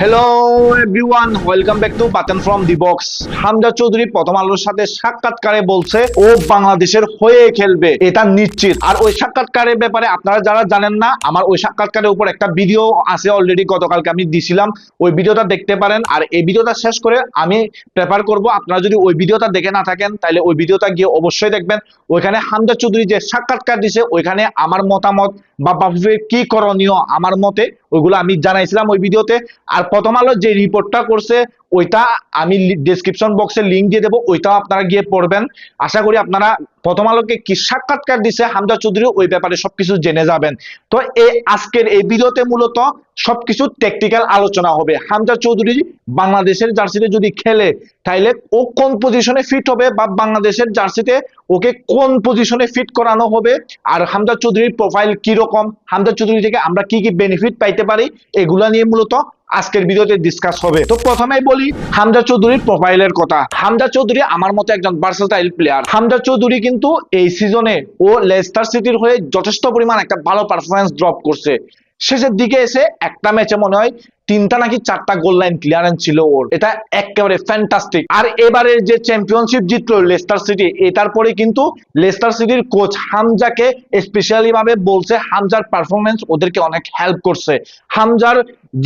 Hello. Everyone welcome back to button from the box Hamza Chowdhury প্রথম আলোর সাথে সাক্ষাৎকারে বলছে, ও বাংলাদেশের হয়ে খেলবে, এটা নিশ্চিত। আর ওই সাক্ষাৎকারের ব্যাপারে আপনারা যারা জানেন না, আমার ওই সাক্ষাৎকারের উপর একটা ভিডিও আছে অলরেডি গতকালকে আমি দিছিলাম, ওই ভিডিওটা দেখতে পারেন। আর এই ভিডিওটা শেষ করে আমি প্রেফার করব। আপনারা যদি ওই ভিডিওটা দেখে না থাকেন, তাহলে ওই ভিডিওটা গিয়ে অবশ্যই দেখবেন। ওইখানে হামজা চৌধুরী যে সাক্ষাৎকার দিছে, ওইখানে আমার মতামত বা বাফুফের কি করণীয় আমার মতে, ওইগুলো আমি জানাইছিলাম ওই ভিডিওতে। আর প্রথম আলো যে রিপোর্টটা করছে, ওইটা আমি ডেসক্রিপশন বক্সে লিংক দিয়ে দেবো, ওইটাও আপনারা গিয়ে পড়বেন। আশা করি আপনারা প্রথম আলোকে কি সাক্ষাৎকার দিছে হামজা চৌধুরী, ওই ব্যাপারে সবকিছু জেনে যাবেন। তো এই আজকের এই ভিডিওতে মূলত সবকিছু টেকটিক্যাল আলোচনা হবে। হামজা চৌধুরী বাংলাদেশের জার্সিতে যদি খেলে, তাইলে ও কোন পজিশনে ফিট হবে বা বাংলাদেশের জার্সিতে ওকে কোন পজিশনে ফিট করানো হবে, আর হামজা চৌধুরীর প্রোফাইল কি রকম হামজা চৌধুরী থেকে আমরা কি কি বেনিফিট পাইতে পারি, এগুলা নিয়ে মূলত আজকের ভিডিওতে ডিসকাস হবে। তো প্রথমেই বলি, হামজা চৌধুরীর প্রোফাইলের কথা। হামজা চৌধুরী আমার মতো একজন ভার্সেটাইল প্লেয়ার হামজা চৌধুরী কিন্তু এই সিজনে ও লেস্টার সিটির হয়ে যথেষ্ট পরিমাণ একটা ভালো পারফরমেন্স ড্রপ করছে। শেষের দিকে এসে একটা ম্যাচে মনে হয় তিনটা নাকি চারটা গোল লাইন ক্লিয়ারেন্স ছিল ওর। এটা একেবারে ফ্যান্টাস্টিক আর এবারের যে চ্যাম্পিয়নশিপ জিতলো লেস্টার সিটি এটার পরে কিন্তু লেস্টার সিটির কোচ হামজাকে স্পেশালি ভাবে বলছে, হামজার পারফরমেন্স ওদেরকে অনেক হেল্প করছে। হামজার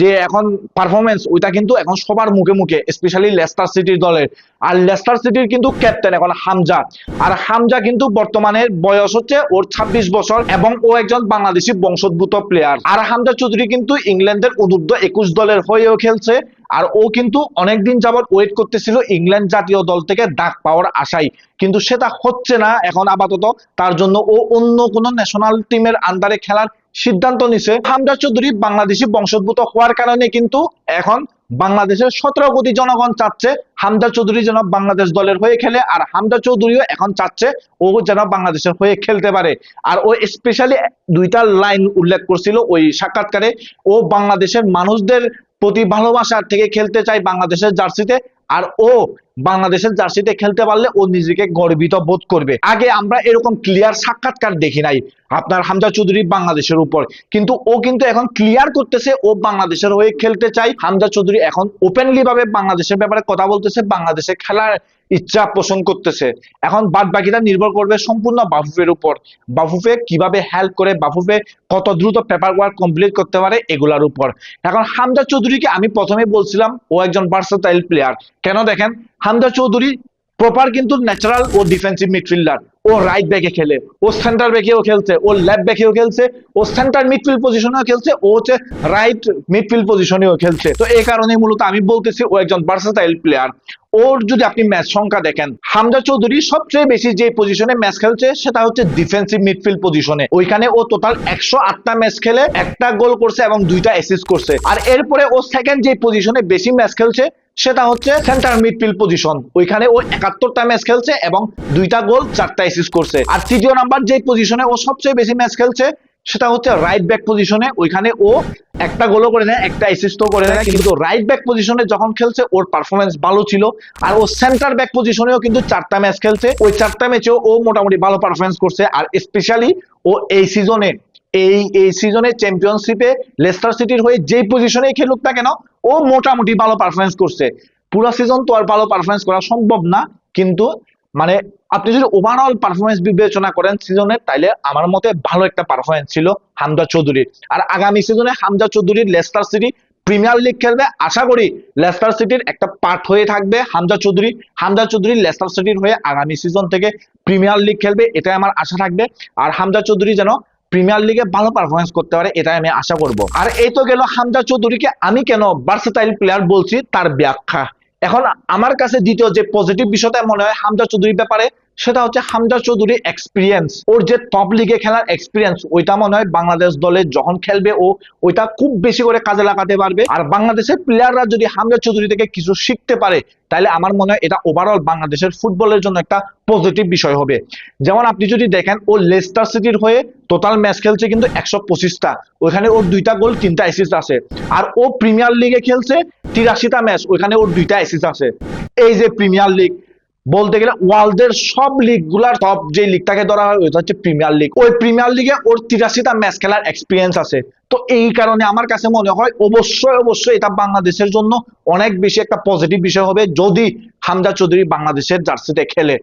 যে এখন পারফরমেন্স ওইটা কিন্তু এখন সবার মুখে মুখে স্পেশালি লেস্টার সিটির দলের। আর লেস্টার সিটির কিন্তু ক্যাপ্টেন এখন হামজা। আর হামজা কিন্তু বর্তমানে বয়স হচ্ছে ওর ২৬ বছর এবং ও একজন বাংলাদেশি বংশোদ্ভূত প্লেয়ার আর হামজা চৌধুরী কিন্তু ইংল্যান্ডের অনূর্ধ্ব একুশ দলের হয়েও খেলছে। আর ও কিন্তু অনেকদিন যাবত ওয়েট করতেছিল ইংল্যান্ড জাতীয় দল থেকে ডাক পাওয়ার আশাই কিন্তু সেটা হচ্ছে না এখন আপাতত। তার জন্য ও অন্য কোন ন্যাশনাল টিমের আন্ডারে খেলার সিদ্ধান্ত নিছে হামজা চৌধুরী বাংলাদেশি বংশোদ্ভূত হওয়ার কারণে কিন্তু এখন বাংলাদেশের সতেরো কোটি জনগণ চাচ্ছে হামজা চৌধুরী যেন বাংলাদেশ দলের হয়ে খেলে আর হামজা চৌধুরীও এখন চাচ্ছে ও যেন বাংলাদেশের হয়ে খেলতে পারে। আর ও স্পেশালি দুইটা লাইন উল্লেখ করছিল ওই সাক্ষাৎকারে। ও বাংলাদেশের মানুষদের প্রতি ভালোবাসার থেকে খেলতে চায় বাংলাদেশের জার্সিতে আর ও বাংলাদেশের জার্সিতে খেলতে পারলে ও নিজেকে গর্বিত বোধ করবে। আগে আমরা এরকম ক্লিয়ার সাক্ষাৎকার দেখি নাই আপনার হামজা চৌধুরী বাংলাদেশের উপর। কিন্তু ও কিন্তু এখন ক্লিয়ার করতেছে, ও বাংলাদেশের হয়ে খেলতে চাই। হামজা চৌধুরী এখন ওপেনলি ভাবে বাংলাদেশের ব্যাপারে কথা বলতেছে, বাংলাদেশে খেলার ইচ্ছা পোষণ করতেছে। এখন বাদ বাকিটা নির্ভর করবে সম্পূর্ণ বাফুফের উপর। বাফুফে কীভাবে হেল্প করে, বাফুফে কত দ্রুত পেপার ওয়ার্ক কমপ্লিট করতে পারে এগুলার উপর। এখন হামজা চৌধুরীকে আমি প্রথমে বলছিলাম, ও একজন ভার্সেটাইল প্লেয়ার কেন দেখেন? হামদা চৌধুরী প্রপার কিন্তু ন্যাচারাল ও ডিফেন্সিভ মিডফিল্ডার ও রাইট ব্যাকে খেলে, ও সেন্টার ব্যাকেও খেলছে, ও লেফট ব্যাকেও খেলছে, ও সেন্টার মিডফিল্ড পজিশনেও খেলছে, ও হচ্ছে রাইট মিডফিল্ড পজিশনেও খেলছে। তো এই কারণে মূলত আমি বলতেছি ও একজন ভার্সেটাইল প্লেয়ার ওর যদি আপনি ম্যাচ সংখ্যা দেখেন, হামজা চৌধুরী সবচেয়ে বেশি যে পজিশনে ম্যাচ খেলছে, সেটা হচ্ছে ডিফেন্সিভ মিডফিল্ড পজিশনে ওইখানে ও টোটাল একশো আটটা ম্যাচ খেলে, একটা গোল করছে এবং দুইটা অ্যাসিস্ট করছে। আর এরপরে ও সেকেন্ড যে পজিশনে বেশি ম্যাচ খেলছে, সেটা হচ্ছে সেন্টার মিডফিল্ড পজিশন ওইখানে ও একাত্তরটা ম্যাচ খেলছে এবং দুইটা গোল চারটা অ্যাসিস্ট করছে। আর তৃতীয় নাম্বার যে পজিশনে ও সবচেয়ে বেশি ম্যাচ খেলছে, সেটা হচ্ছে রাইট ব্যাক পজিশনে ওইখানে ও একটা গোলও করে নেয়, একটা অ্যাসিস্টও করে নেয়। কিন্তু রাইট ব্যাক পজিশনে যখন খেলছে, ওর পারফরমেন্স ভালো ছিল। আর ও সেন্টার ব্যাক পজিশনেও কিন্তু চারটা ম্যাচ খেলছে। ওই চারটা ম্যাচেও ও মোটামুটি ভালো পারফরমেন্স করছে। আর স্পেশালি ও এই সিজনে এই এই সিজনে চ্যাম্পিয়নশিপে লেস্টার সিটির হয়ে যেই পজিশনেই খেলুক না কেন, ও মোটামুটি ভালো পারফরমেন্স করছে। পুরো সিজন তো আর ভালো পারফরমেন্স করা সম্ভব না, কিন্তু মানে আপনি যদি ওভারঅল পারফরমেন্স বিবেচনা করেন সিজনে তাইলে আমার মতে ভালো একটা পারফরমেন্স ছিল হামজা চৌধুরীর। আর আগামী সিজনে হামজা চৌধুরীর লেস্টার সিটি প্রিমিয়ার লিগ খেলবে, আশা করি লেস্টার সিটির একটা পার্ট হয়ে থাকবে হামজা চৌধুরী। হামজা চৌধুরী লেস্টার সিটির হয়ে আগামী সিজন থেকে প্রিমিয়ার লিগ খেলবে, এটাই আমার আশা থাকবে। আর হামজা চৌধুরী যেন প্রিমিয়ার লিগে ভালো পারফরমেন্স করতে পারে, এটাই আমি আশা করব। আর এই তো গেল হামজা চৌধুরীকে আমি কেন ভার্সেটাইল প্লেয়ার বলছি? তার ব্যাখ্যা। এখন আমার কাছে দ্বিতীয় যে পজিটিভ বিষয়টা মনে হয় হামজা চৌধুরীর ব্যাপারে সেটা হচ্ছে হামজা চৌধুরী এক্সপিরিয়েন্স ওর যে টপ লিগে খেলার এক্সপিরিয়েন্স ওইটা মনে হয় বাংলাদেশ দলে যখন খেলবে, ও ওইটা খুব বেশি করে কাজে লাগাতে পারবে। আর বাংলাদেশের প্লেয়াররা যদি হামজা চৌধুরী থেকে কিছু শিখতে পারে, তাহলে আমার মনে হয় এটা ওভারঅল বাংলাদেশের ফুটবলের জন্য একটা পজিটিভ বিষয় হবে। যেমন আপনি যদি দেখেন, ও লেস্টার সিটির হয়ে টোটাল ম্যাচ খেলছে কিন্তু একশো পঁচিশটা। ওইখানে ওর দুইটা গোল তিনটা অ্যাসিস্ট আছে। আর ও প্রিমিয়ার লিগে খেলছে তিরাশিটা ম্যাচ ওইখানে ওর দুইটা অ্যাসিস্ট আছে। এই যে প্রিমিয়ার লিগ বলতে গেলে ওয়ার্ল্ডের সব লিগগুলার টপ যে লিগটাকে ধরা হয়, ওইটা হচ্ছে প্রিমিয়ার লিগ ওই প্রিমিয়ার লিগে ওর তিরাশিটা ম্যাচ খেলার এক্সপিরিয়েন্স আছে। তো এই কারণে আমার কাছে মনে হয় অবশ্যই অবশ্যই এটা বাংলাদেশের জন্য অনেক বেশি একটা পজিটিভ বিষয় হবে যদি হামজা চৌধুরী বাংলাদেশের জার্সিতে খেলে।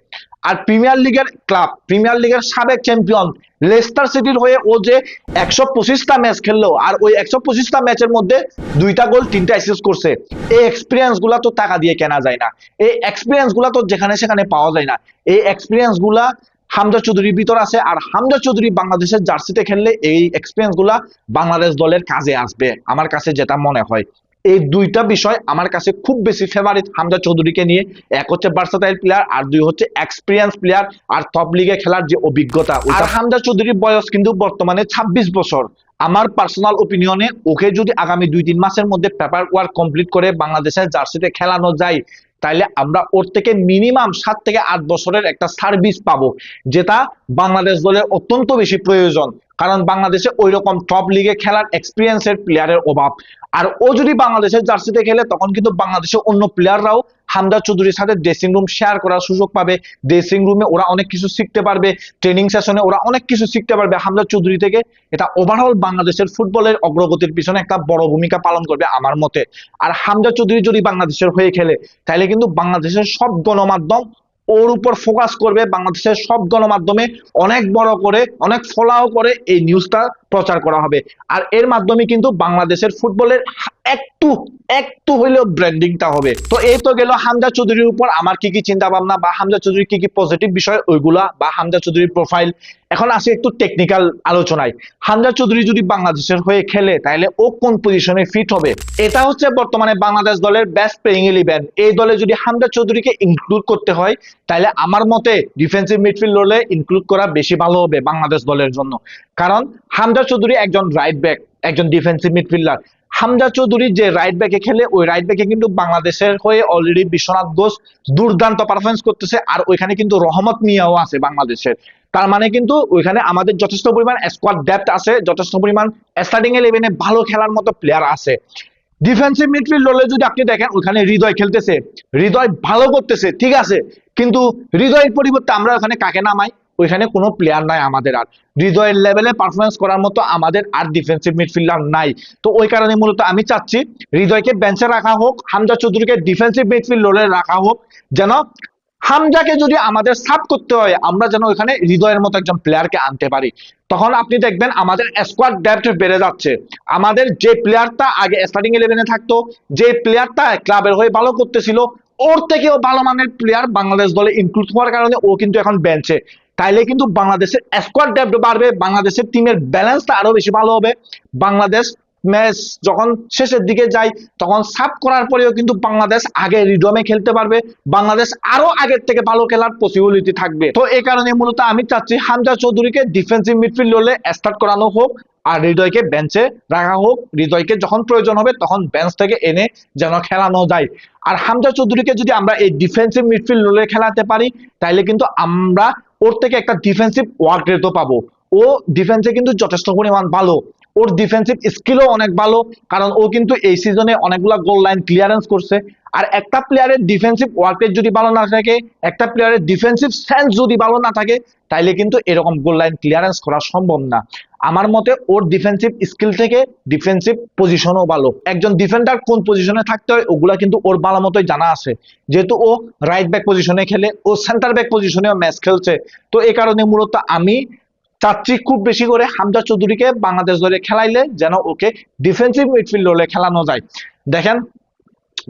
আর প্রিমিয়ার লিগের ক্লাব প্রিমিয়ার লিগের সাবেক চ্যাম্পিয়ন লেস্টার সিটির হয়ে ও যে একশো পঁচিশটা ম্যাচ খেললো, আর ওই একশো পঁচিশটা ম্যাচের মধ্যে দুইটা গোল তিনটা অ্যাসিস্ট করছে। এই এক্সপিরিয়েন্সগুলা তো টাকা দিয়ে কেনা যায় না। এই এক্সপিরিয়েন্সগুলা তো যেখানে সেখানে পাওয়া যায় না। এই এক্সপিরিয়েন্সগুলা হামজা চৌধুরীর ভিতর আছে, আর হামজা চৌধুরী বাংলাদেশের জার্সিতে খেললে এই এক্সপিরিয়েন্সগুলা বাংলাদেশ দলের কাজে আসবে, আমার কাছে যেটা মনে হয়। এই দুইটা বিষয় আমার কাছে খুব বেশি ফেভারিট হামজা চৌধুরীকে নিয়ে। এক হচ্ছে বার্সাটাইল প্লেয়ার আর দুই হচ্ছে এক্সপিরিয়েন্স প্লেয়ার আর টপ লিগে খেলার যে অভিজ্ঞতা। আর হামজা চৌধুরীর বয়স কিন্তু বর্তমানে ২৬ বছর। আমার পার্সোনাল ওপিনিয়নে ওকে যদি আগামী দুই তিন মাসের মধ্যে পেপার ওয়ার্ক কমপ্লিট করে বাংলাদেশের জার্সিতে খেলানো যায় তাইলে আমরা ওর থেকে মিনিমাম সাত থেকে আট বছরের একটা সার্ভিস পাবো, যেটা বাংলাদেশ দলের অত্যন্ত বেশি প্রয়োজন। কারণ বাংলাদেশে ওই রকম টপ লিগে খেলার এক্সপিরিয়েন্সের প্লেয়ারের অভাব। আর ও যদি বাংলাদেশের জার্সিতে খেলে, তখন কিন্তু বাংলাদেশের অন্য প্লেয়াররাও হামদা চৌধুরীর সাথে ড্রেসিং রুম শেয়ার করার সুযোগ পাবে। ড্রেসিং রুমে ওরা অনেক কিছু শিখতে পারবে। ট্রেনিং সেশনে ওরা অনেক কিছু শিখতে পারবে। হামদা চৌধুরী থেকে এটা ওভারঅল বাংলাদেশের ফুটবলের অগ্রগতির পিছনে একটা বড় ভূমিকা পালন করবে আমার মতে। আর হামদা চৌধুরী যদি বাংলাদেশের হয়ে খেলে, তাহলে কিন্তু বাংলাদেশের সব গণমাধ্যম ওর উপর ফোকাস করবে। বাংলাদেশের সব গণমাধ্যমে অনেক বড় করে, অনেক ফলাও করে এই নিউজটা প্রচার করা হবে। আর এর মাধ্যমে কিন্তু বাংলাদেশের ফুটবলের একটু একটু হইলেও ব্র্যান্ডিংটা হবে। তো এই তো গেল হামজা চৌধুরীর উপর। আমার কি কি চিন্তা ভাবনা বা হামজা চৌধুরীর কি কি পজিটিভ বিষয়, ওইগুলা বা হামজা চৌধুরীর প্রোফাইল এখন আসি একটু টেকনিক্যাল আলোচনায়। হামজা চৌধুরী যদি বাংলাদেশের হয়ে খেলে, তাহলে ও কোন পজিশনে ফিট হবে? এটা হচ্ছে বর্তমানে বাংলাদেশ দলের বেস্ট প্লেইং ইলেভেন এই দলে যদি হামজা চৌধুরীকে ইনক্লুড করতে হয়, তাহলে আমার মতে ডিফেন্সিভ মিডফিল্ড রোলে ইনক্লুড করা বেশি ভালো হবে বাংলাদেশ দলের জন্য। কারণ হামজা চৌধুরী একজন রাইট ব্যাক একজন ডিফেন্সিভ মিডফিল্ডার হামজা চৌধুরী যে রাইট ব্যাকে খেলে, ওই রাইট ব্যাকে কিন্তু বাংলাদেশের হয়ে অলরেডি বিশ্বনাথ ঘোষ দুর্দান্ত পারফরমেন্স করতেছে, আর ওইখানে কিন্তু রহমত মিয়াও আছে বাংলাদেশের। তার মানে কিন্তু ওইখানে আমাদের যথেষ্ট পরিমাণ স্কোয়াড ডেপথ আছে, যথেষ্ট পরিমাণ স্টার্টিং ইলেভেনে ভালো খেলার মতো প্লেয়ার আছে। ডিফেন্সিভ মিডফিল্ড রোলে যদি আপনি দেখেন ওখানে হৃদয় খেলতেছে, হৃদয় ভালো করতেছে, ঠিক আছে। কিন্তু হৃদয়ের পরিবর্তে আমরা ওখানে কাকে নামাই? ওইখানে কোনো প্লেয়ার নাই আমাদের আর। হৃদয়ের লেভেলে পারফরমেন্স করার মতো আমাদের আর ডিফেন্সিভ মিডফিল্ডার নাই। তো ওই কারণে মূলত আমি চাচ্ছি হৃদয়কে বেঞ্চে রাখা হোক, হামজা চৌধুরীকে ডিফেন্সিভ মিডফিল্ড রোলে রাখা হোক, যেন হামজাকে যদি আমাদের সাব করতে হয়, আমরা যেন ওইখানে হৃদয়ের মতো একজন প্লেয়ারকে আনতে পারি। তখন আপনি দেখবেন আমাদের স্কোয়াড ডেপথ বেড়ে যাচ্ছে। আমাদের যে প্লেয়ারটা আগে স্টার্টিং ইলেভেনে থাকতো, যে প্লেয়ারটা ক্লাবের হয়ে ভালো করতেছিল ওর থেকেও ভালো মানের প্লেয়ার বাংলাদেশ দলে ইনক্লুড হওয়ার কারণে ও কিন্তু এখন বেঞ্চে তাইলে কিন্তু বাংলাদেশের স্কোয়াড ডেপথ বাড়বে, বাংলাদেশের টিমের ব্যালেন্সটা আরও বেশি ভালো হবে। বাংলাদেশ ম্যাচ যখন শেষের দিকে যায়, তখন সাব করার পরেও কিন্তু বাংলাদেশ আগে রিডমে খেলতে পারবে। বাংলাদেশ আরও আগের থেকে ভালো খেলার পসিবিলিটি থাকবে। তো এই কারণে মূলত আমি চাচ্ছি হামজা চৌধুরীকে ডিফেন্সিভ মিডফিল্ড রোলে স্টার্ট করানো হোক। আর হৃদয়কে বেঞ্চে রাখা হোক, হৃদয়কে যখন প্রয়োজন হবে তখন বেঞ্চ থেকে এনে যেন খেলানো যায়। আর হামজা চৌধুরীকে যদি আমরা এই ডিফেন্সিভ মিডফিল্ড রোলে খেলাতে পারি, তাইলে কিন্তু আমরা ওর থেকে একটা ডিফেন্সিভ ওয়ার্ক রেটও পাবো। ও ডিফেন্সে কিন্তু যথেষ্ট পরিমাণ ভালো। ওর ডিফেন্সিভ স্কিলও অনেক ভালো, কারণ ও কিন্তু এই সিজনে অনেকগুলা গোল লাইন ক্লিয়ারেন্স করছে। আর একটা প্লেয়ারের ডিফেন্সিভ ওয়ার্কেট যদি ভালো না থাকে, একটা প্লেয়ারের ডিফেন্সিভ সেন্স যদি ভালো না থাকে, তাইলে কিন্তু এরকম গোল লাইন ক্লিয়ারেন্স করা সম্ভব না। আমার মতে ওর ডিফেন্সিভ স্কিল থেকে ডিফেন্সিভ পজিশনও ভালো। একজন ডিফেন্ডার কোন পজিশনে থাকতে হয়, ওগুলা কিন্তু ওর ভালো মতোই জানা আছে। যেহেতু ও রাইট ব্যাক পজিশনে খেলে, ও সেন্টার ব্যাক পজিশনেও ম্যাচ খেলছে। তো এই কারণে মূলত আমি চাচ্ছি খুব বেশি করে হামজা চৌধুরীকে বাংলাদেশ দলে খেলাইলে যেন ওকে ডিফেন্সিভ মিডফিল্ড রোলে খেলানো যায়। দেখেন,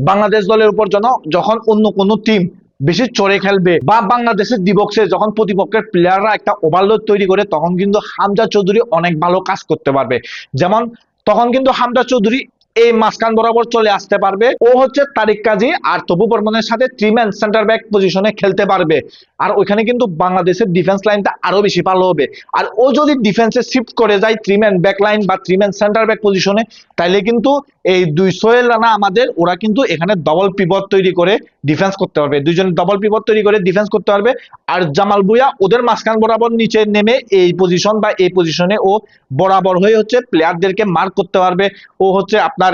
বাংলাদেশ দলের উপর যেন, যখন অন্য কোনো টিম বেশি চড়ে খেলবে। বা বাংলাদেশের দিবক্সে যখন প্রতিপক্ষের প্লেয়াররা একটা ওভারলোড তৈরি করে, তখন কিন্তু হামজা চৌধুরী অনেক ভালো কাজ করতে পারবে। যেমন, তখন কিন্তু হামজা চৌধুরী এই মাঝখান বরাবর চলে আসতে পারবে। ও হচ্ছে তারিক কাজী আর তবু বর্মনের সাথে ত্রিম্যান সেন্টার ব্যাক পজিশনে খেলতে পারবে। আর ওইখানে কিন্তু বাংলাদেশের ডিফেন্স লাইনটা আরও বেশি ভালো হবে। আর ও যদি ডিফেন্সে শিফট করে যায় ত্রিম্যান ব্যাক লাইন বা ত্রিম্যান সেন্টার ব্যাক পজিশনে তাইলে কিন্তু এই দুই সোহেল রানা আমাদের, ওরা কিন্তু এখানে ডবল পিভট তৈরি করে ডিফেন্স করতে পারবে। দুইজন ডবল পিভট তৈরি করে ডিফেন্স করতে পারবে। আর জামাল বুয়া ওদের মাঝখান বরাবর নিচে নেমে এই পজিশন বা এই পজিশনে ও বরাবর হয়ে হচ্ছে প্লেয়ারদেরকে মার্ক করতে পারবে। ও হচ্ছে আপনার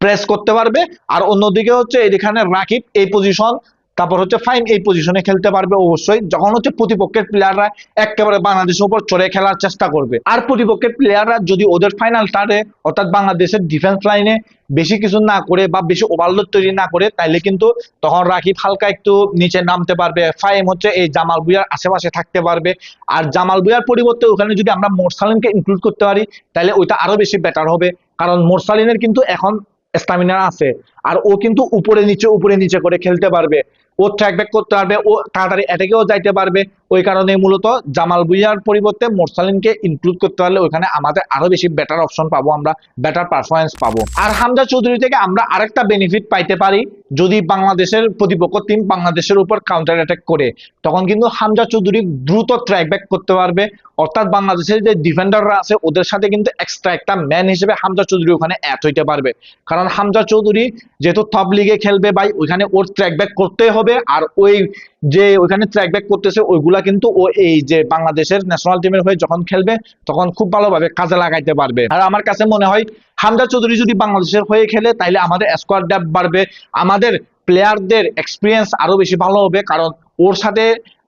প্রেস করতে পারবে। আর অন্যদিকে হচ্ছে এখানে রাকিব এই পজিশন তারপর হচ্ছে ফাইম এই পজিশনে খেলতে পারবে অবশ্যই। যখন হচ্ছে প্রতিপক্ষের প্লেয়াররা একেবারে বাংলাদেশের উপর চড়ে খেলার চেষ্টা করবে। আর প্রতিপক্ষের প্লেয়াররা যদি ওদের ফাইনাল টারে অর্থাৎ বাংলাদেশের ডিফেন্স লাইনে বেশি কিছু না করে বা বেশি ওভারলোড তৈরি না করে, তাইলে কিন্তু তখন রাকিব হালকা একটু নিচে নামতে পারবে। ফাইম হচ্ছে এই জামাল বুয়ার আশেপাশে থাকতে পারবে। আর জামাল বুয়ার পরিবর্তে ওখানে যদি আমরা মোরসালিনকে ইনক্লুড করতে পারি তাহলে ওইটা আরও বেশি বেটার হবে। কারণ মোরসালিনের কিন্তু এখন স্টামিনা আছে। আর ও কিন্তু উপরে নিচে উপরে নিচে করে খেলতে পারবে। ও ট্র্যাক ব্যাক করতে পারবে, ও তাড়াতাড়ি অ্যাটাকেও যাইতে পারবে। ওই কারণে মূলত জামাল ভুইয়ার পরিবর্তে মোরসালিনকে ইনক্লুড করতে পারলে ওইখানে আমাদের আরও বেশি বেটার অপশন পাবো, আমরা বেটার পারফরমেন্স পাবো। আর হামজা চৌধুরী থেকে আমরা আরেকটা বেনিফিট পাইতে পারি, যদি বাংলাদেশের প্রতিপক্ষ টিম বাংলাদেশের উপর কাউন্টার অ্যাটাক করে, তখন কিন্তু হামজা চৌধুরী দ্রুত ট্র্যাক ব্যাক করতে পারবে। অর্থাৎ বাংলাদেশের যে ডিফেন্ডাররা আছে, ওদের সাথে কিন্তু এক্সট্রা একটা ম্যান হিসেবে হামজা চৌধুরী ওখানে অ্যাড হইতে পারবে। কারণ হামজা চৌধুরী যেহেতু টপ লিগে খেলবে ভাই, ওইখানে ওর ট্র্যাক ব্যাক করতে হবে। আর ওই যে ওইখানে ট্র্যাক ব্যাক করতেছে, ওইগুলা কিন্তু ও এই যে বাংলাদেশের ন্যাশনাল টিমের হয়ে যখন খেলবে, তখন খুব ভালোভাবে কাজে লাগাইতে পারবে। আর আমার কাছে মনে হয়, হামজা চৌধুরী যদি বাংলাদেশের হয়ে খেলে, তাইলে আমাদের স্কোয়াড ডেপ বাড়বে। আমাদের প্লেয়ারদের এক্সপিরিয়েন্স আরও বেশি ভালো হবে। কারণ ওর সাথে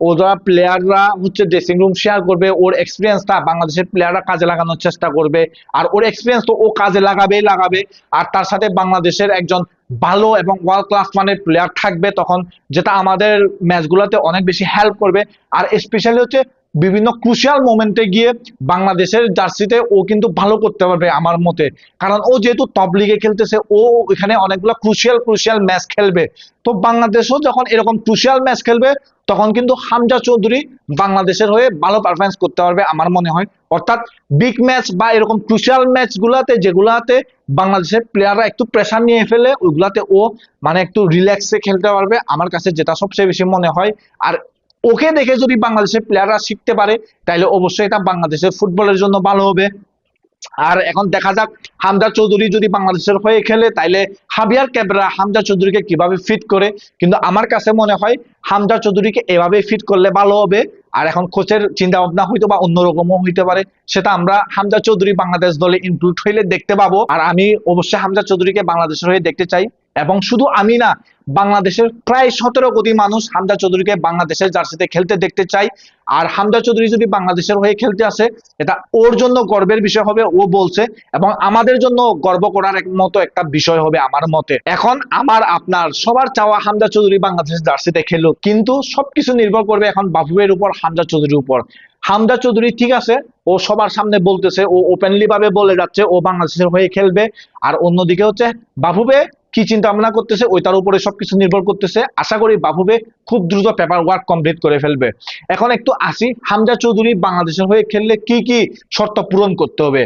ওরা প্লেয়াররা হচ্ছে ড্রেসিং রুম শেয়ার করবে, ওর এক্সপিরিয়েন্সটা বাংলাদেশের প্লেয়াররা কাজে লাগানোর চেষ্টা করবে। আর ওর এক্সপিরিয়েন্স তো ও কাজে লাগাবেই লাগাবে। আর তার সাথে বাংলাদেশের একজন ভালো এবং ওয়ার্ল্ড ক্লাস মানের প্লেয়ার থাকবে তখন, যেটা আমাদের ম্যাচগুলোতে অনেক বেশি হেল্প করবে। আর স্পেশালি হচ্ছে বিভিন্ন ক্রুশিয়াল মোমেন্টে গিয়ে বাংলাদেশের জার্সিতে ও কিন্তু ভালো করতে পারবে আমার মতে। কারণ ও যেহেতু টপ লিগে খেলতেছে, ও এখানে অনেকগুলো ক্রুশিয়াল ক্রুশিয়াল ম্যাচ খেলবে। তো বাংলাদেশও যখন এরকম ক্রুশিয়াল ম্যাচ খেলবে, তখন কিন্তু হামজা চৌধুরী বাংলাদেশের হয়ে ভালো পারফরমেন্স করতে পারবে আমার মনে হয়। অর্থাৎ বিগ ম্যাচ বা এরকম ক্রুশিয়াল ম্যাচ গুলাতে, যেগুলাতে বাংলাদেশের প্লেয়াররা একটু প্রেশার নিয়ে ফেলে, ওইগুলাতে ও মানে একটু রিল্যাক্সে খেলতে পারবে। আমার কাছে যেটা সবচেয়ে বেশি মনে হয়। আর ওকে দেখে যদি বাংলাদেশের প্লেয়াররা শিখতে পারে তাহলে অবশ্যই এটা বাংলাদেশের ফুটবলের জন্য ভালো হবে। আর এখন দেখা যাক, হামজা চৌধুরী যদি বাংলাদেশের হয়ে খেলে, তাইলে হাবিয়ার ক্যাবরা হামজা চৌধুরীকে কীভাবে ফিট করে? কিন্তু আমার কাছে মনে হয়, হামজা চৌধুরীকে এভাবে ফিট করলে ভালো হবে। আর এখন কোচের চিন্তা ভাবনা হইতো বা অন্যরকমও হইতে পারে। সেটা আমরা হামজা চৌধুরী বাংলাদেশ দলে ইনক্লুড হইলে দেখতে পাবো। আর আমি অবশ্যই হামজা চৌধুরীকে বাংলাদেশের হয়ে দেখতে চাই। এবং শুধু আমি না, বাংলাদেশের প্রায় সতেরো কোটি মানুষ হামজা চৌধুরীকে বাংলাদেশের জার্সিতে খেলতে দেখতে চাই আর হামজা চৌধুরী যদি বাংলাদেশের হয়ে খেলতে আসে, এটা ওর জন্য গর্বের বিষয় হবে, ও বলছে, এবং আমাদের জন্য গর্ব করার এক মতো একটা বিষয় হবে আমার মতে। এখন আমার, আপনার, সবার চাওয়া হামজা চৌধুরী বাংলাদেশের জার্সিতে খেলুক, কিন্তু সবকিছু নির্ভর করবে এখন বাফুবের উপর, হামজা চৌধুরীর উপর। হামদা চৌধুরী ঠিক আছে, ও সবার সামনে বলতেছে, ও ওপেনলি ভাবে বলে যাচ্ছে, ও বাংলাদেশের হয়ে খেলবে। আর অন্যদিকে হচ্ছে, বাবুবে কি চিন্তা ভাবনা করতেছে, ওই তার উপরে সবকিছু নির্ভর করতেছে। আশা করি বাবুবে খুব দ্রুত পেপার ওয়ার্ক কমপ্লিট করে ফেলবে। এখন একটু আসি, হামজা চৌধুরী বাংলাদেশের হয়ে খেললে কি কি শর্ত পূরণ করতে হবে?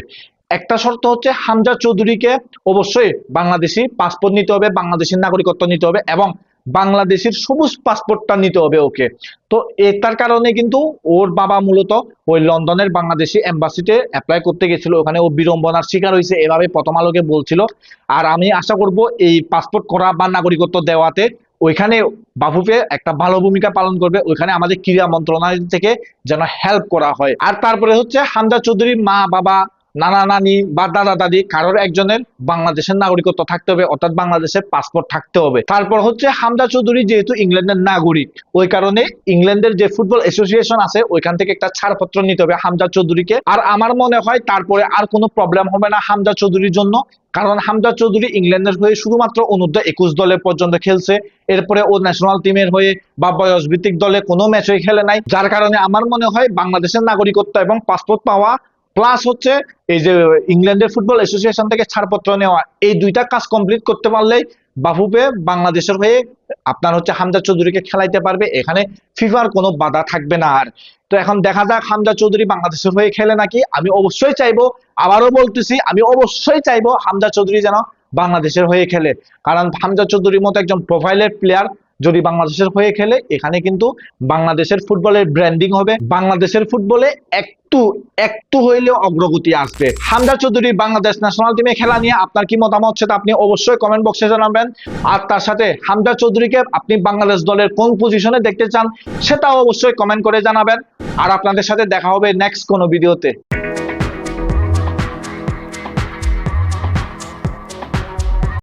একটা শর্ত হচ্ছে, হামজা চৌধুরীকে অবশ্যই বাংলাদেশি পাসপোর্ট নিতে হবে বাংলাদেশের নাগরিকত্ব নিতে হবে এবং বাংলাদেশের সবুজ পাসপোর্টটা নিতে হবে ওকে। তো এটার কারণে কিন্তু ওর বাবা মূলত ওই লন্ডনের বাংলাদেশি এম্বাসিতে অ্যাপ্লাই করতে গেছিল। ওখানে ও বিড়ম্বনার শিকার হয়েছে, এভাবে প্রথম আলোকে বলছিল। আর আমি আশা করব এই পাসপোর্ট করা বা নাগরিকত্ব দেওয়াতে ওইখানে বাফুফে একটা ভালো ভূমিকা পালন করবে। ওইখানে আমাদের ক্রীড়া মন্ত্রণালয় থেকে যেন হেল্প করা হয়। আর তারপরে হচ্ছে হামজা চৌধুরীর মা বাবা নানা নানি বা দাদা দাদি কারোর একজনের বাংলাদেশের নাগরিকত্ব থাকতে হবে, অর্থাৎ বাংলাদেশের পাসপোর্ট থাকতে হবে। তারপর হচ্ছে হামজা চৌধুরী যেহেতু ইংল্যান্ডের নাগরিক, ওই কারণে ইংল্যান্ডের যে ফুটবল অ্যাসোসিয়েশন আছে, ওইখান থেকে একটা ছাড়পত্র নিতে হবে হামজা চৌধুরীকে। আর আমার মনে হয় তারপরে আর কোনো প্রবলেম হবে না হামজা চৌধুরীর জন্য, কারণ হামজা চৌধুরী ইংল্যান্ডের হয়ে শুধুমাত্র অনূর্ধ্ব একুশ দলে পর্যন্ত খেলছে। এরপরে ও ন্যাশনাল টিমের হয়ে বা বয়স ভিত্তিক দলে কোনো ম্যাচে খেলে নাই। যার কারণে আমার মনে হয় বাংলাদেশের নাগরিকত্ব এবং পাসপোর্ট পাওয়া প্লাস হচ্ছে এই যে ইংল্যান্ডের ফুটবল অ্যাসোসিয়েশন থেকে ছাড়পত্র নেওয়া, এই দুইটা কাজ কমপ্লিট করতে পারলেই বাফুপে বাংলাদেশের হয়ে আপনার হচ্ছে হামজা চৌধুরীকে খেলাইতে পারবে, এখানে ফিফার কোনো বাধা থাকবে না আর। তো এখন দেখা যাক হামজা চৌধুরী বাংলাদেশের হয়ে খেলে নাকি, আমি অবশ্যই চাইব, আবারও বলতেছি, আমি অবশ্যই চাইব হামজা চৌধুরী যেন বাংলাদেশের হয়ে খেলে। কারণ হামজা চৌধুরীর মতো একজন প্রোফাইলের প্লেয়ার যদি বাংলাদেশের হয়ে খেলে, এখানে কিন্তু বাংলাদেশের ফুটবলের ব্র্যান্ডিং হবে। বাংলাদেশের ফুটবলে একটু একটু হইলেও অগ্রগতি আসবে। হামজা চৌধুরী বাংলাদেশ ন্যাশনাল টিমে খেলা নিয়ে আপনার কি মতামত সেটা আপনি অবশ্যই কমেন্ট বক্সে জানাবেন। আর তার সাথে হামজা চৌধুরীকে আপনি বাংলাদেশ দলের কোন পজিশনে দেখতে চান, সেটাও অবশ্যই কমেন্ট করে জানাবেন। আর আপনাদের সাথে দেখা হবে নেক্সট কোনো ভিডিওতে